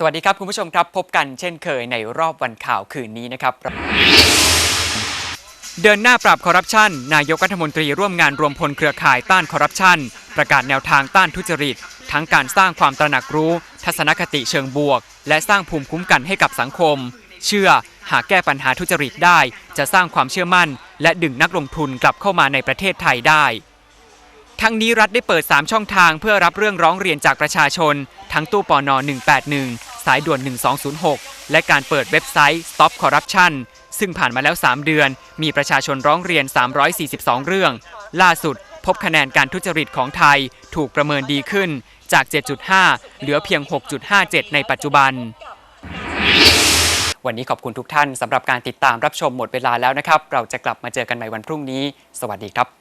สวัสดีครับ คุณผู้ชมครับ พบกันเช่นเคยในรอบวันข่าวคืนนี้นะครับ เดินหน้าปราบคอร์รัปชัน นายกรัฐมนตรีร่วมงานรวมพลเครือข่ายต้านคอร์รัปชัน ประกาศแนวทางต้านทุจริต ทั้งการสร้างความตระหนักรู้ ทัศนคติเชิงบวก และสร้างภูมิคุ้มกันให้กับสังคม เชื่อ หากแก้ปัญหาทุจริตได้ จะสร้างความเชื่อมั่น และดึงนักลงทุนกลับเข้ามาในประเทศไทยได้ทั้งนี้รัฐได้เปิด 3 ช่องทางเพื่อรับเรื่องร้องเรียนจากประชาชน ทั้งตู้ปอน181 สายด่วน 1206 และการเปิดเว็บไซต์ Stop Corruption ซึ่งผ่านมาแล้ว 3 เดือน มีประชาชนร้องเรียน 342 เรื่อง ล่าสุด พบคะแนนการทุจริตของไทยถูกประเมินดีขึ้นจาก 7.5 เหลือเพียง 6.57 ในปัจจุบัน วันนี้ขอบคุณทุกท่านสำหรับการติดตามรับชมหมดเวลาแล้วนะครับ เราจะกลับมาเจอกันใหม่วันพรุ่งนี้ สวัสดีครับ